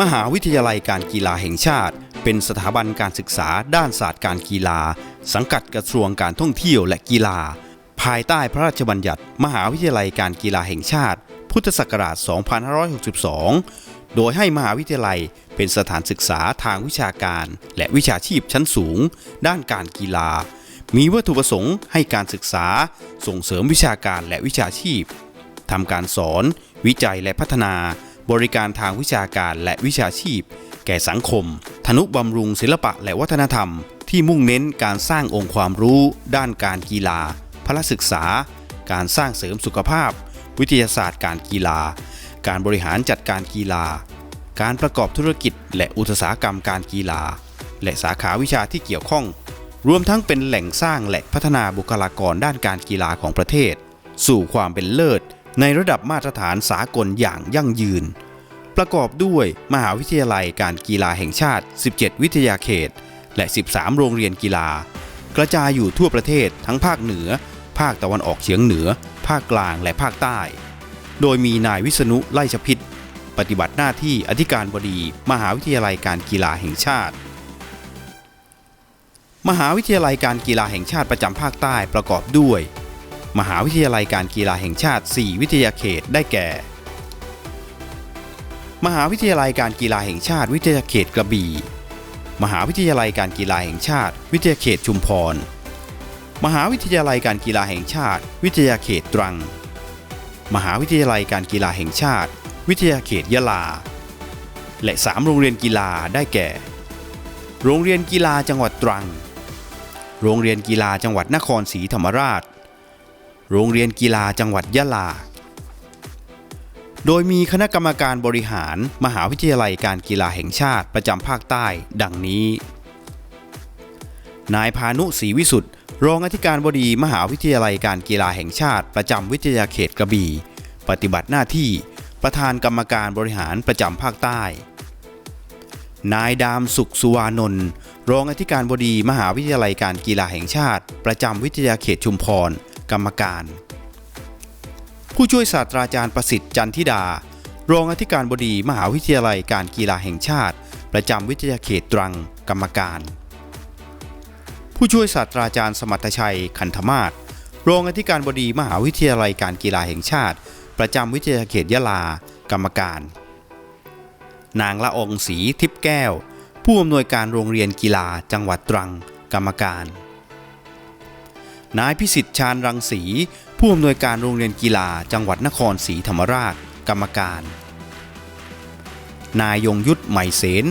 มหาวิทยาลัยการกีฬาแห่งชาติ เป็นสถาบันการศึกษาด้านศาสตร์การกีฬา สังกัดกระทรวงการท่องเที่ยวและกีฬา ภายใต้พระราชบัญญัติ มหาวิทยาลัยการกีฬาแห่งชาติ พุทธศักราช 2562 โดยให้มหาวิทยาลัยเป็นสถานศึกษาทางวิชาการ และวิชาชีพชั้นสูง ด้านการกีฬา มีวัตถุประสงค์ให้การศึกษา ส่งเสริมวิชาการและวิชาชีพทำการสอน วิจัยและพัฒนา บริการทางวิชาการและวิชาชีพ แก่สังคม ธนุบำรุงศิลปะและวัฒนธรรม ที่มุ่งเน้นการสร้างองค์ความรู้ ด้านการกีฬา พละศึกษา การสร้างเสริมสุขภาพ วิทยาศาสตร์การกีฬา การบริหารจัดการกีฬา การประกอบธุรกิจ และอุตสาหกรรมการกีฬา และสาขาวิชาที่เกี่ยวข้อง รวมทั้งเป็นแหล่งสร้างและพัฒนาบุคลากรด้านการกีฬาของประเทศ สู่ความเป็นเลิศ ในระดับมาตรฐานสากลอย่างยั่งยืน ประกอบด้วยมหาวิทยาลัยการกีฬาแห่งชาติ 17 วิทยาเขต และ 13 โรงเรียนกีฬา กระจายอยู่ทั่วประเทศทั้งภาคเหนือ ภาคตะวันออกเฉียงเหนือ ภาคกลางและภาคใต้ โดยมีนายวิษณุไล่ชพิษปฏิบัติหน้าที่อธิการบดี มหาวิทยาลัยการกีฬาแห่งชาติ มหาวิทยาลัยการกีฬาแห่งชาติประจำภาคใต้ประกอบด้วย มหาวิทยาลัยการกีฬาแห่งชาติ 4 วิทยาเขตได้แก่ มหาวิทยาลัยการกีฬาแห่งชาติ วิทยาเขตกระบี่ มหาวิทยาลัยการกีฬาแห่งชาติ วิทยาเขตชุมพร มหาวิทยาลัยการกีฬาแห่งชาติ วิทยาเขตตรัง มหาวิทยาลัยการกีฬาแห่งชาติ วิทยาเขตยะลา และ 3 โรงเรียนกีฬาได้แก่ โรงเรียนกีฬาจังหวัดตรัง โรงเรียนกีฬาจังหวัดนครศรีธรรมราช โรงเรียนกีฬาจังหวัดยะลา โดยมีคณะกรรมการบริหารมหาวิทยาลัยการกีฬาแห่งชาติประจำภาคใต้ ดังนี้ นายพานุศรีวิสุทธ์รองอธิการบดีมหาวิทยาลัยการกีฬาแห่งชาติประจำวิทยาเขตกระบี่ ปฏิบัติหน้าที่ประธานกรรมการบริหารประจำภาคใต้ นายดามสุขสุวานนท์รองอธิการบดีมหาวิทยาลัยการกีฬาแห่งชาติ ประจำวิทยาเขตชุมพร กรรมการ ผู้ช่วยศาสตราจารย์ประสิทธิ์จันทิดารองอธิการบดีมหาวิทยาลัยการกีฬาแห่งชาติ ประจำวิทยาเขตตรังกรรมการ ผู้ช่วยศาสตราจารย์สมัตชัยขันธมาศรองอธิการบดีมหาวิทยาลัยการกีฬาแห่งชาติ ประจำวิทยาเขตยะลา กรรมการ นางละองศรีทิพแก้ว ผู้อำนวยการโรงเรียนกีฬาจังหวัดตรัง กรรมการ นายพิสิทธิ์ชาญรังสี ผู้อำนวยการโรงเรียนกีฬาจังหวัดนครศรีธรรมราช กรรมการ นายยงยุทธไหมเสน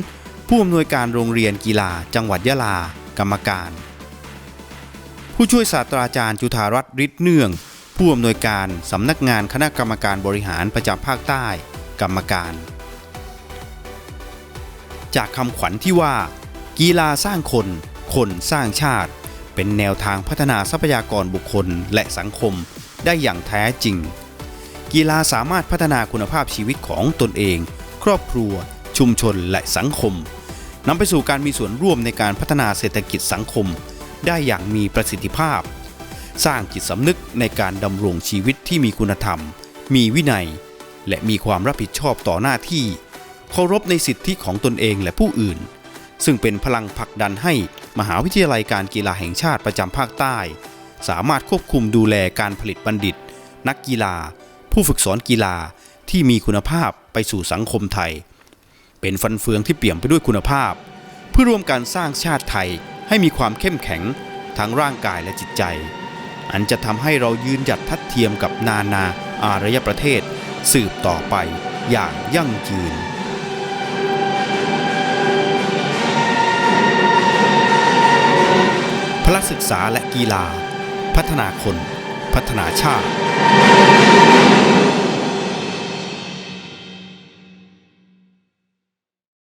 ผู้อำนวยการโรงเรียนกีฬาจังหวัดยะลา กรรมการ ผู้ช่วยศาสตราจารย์จุธารัตน์ฤทธิ์เนื่อง ผู้อำนวยการสำนักงานคณะกรรมการบริหารประจำภาคใต้ กรรมการ จากคำขวัญที่ว่า กีฬาสร้างคน คนสร้างชาติ เป็นแนวทางพัฒนาทรัพยากรบุคคลและสังคมได้อย่างแท้จริง กีฬาสามารถพัฒนาคุณภาพชีวิตของตนเอง ครอบครัว ชุมชนและสังคมนำไปสู่การมีส่วนร่วมในการพัฒนาเศรษฐกิจสังคม ได้อย่างมีประสิทธิภาพ สร้างจิตสำนึกในการดำรงชีวิตที่มีคุณธรรม มีวินัย และมีความรับผิดชอบต่อหน้าที่ เคารพในสิทธิของตนเองและผู้อื่น ซึ่งเป็นพลังผลักดันให้มหาวิทยาลัยการกีฬาแห่งชาติประจำภาคใต้ สามารถควบคุมดูแลการผลิตบัณฑิต นักกีฬา ผู้ฝึกสอนกีฬาที่มีคุณภาพไปสู่สังคมไทย เป็นฟันเฟืองที่เปี่ยมไปด้วยคุณภาพ เพื่อร่วมกันสร้างชาติไทยให้มีความเข้มแข็งทั้งร่างกายและจิตใจ อันจะทำให้เรายืนหยัดทัดเทียมกับนานาอารยประเทศ สืบต่อไปอย่างยั่งยืน ศึกษาและกีฬา พัฒนาคน พัฒนาชาติ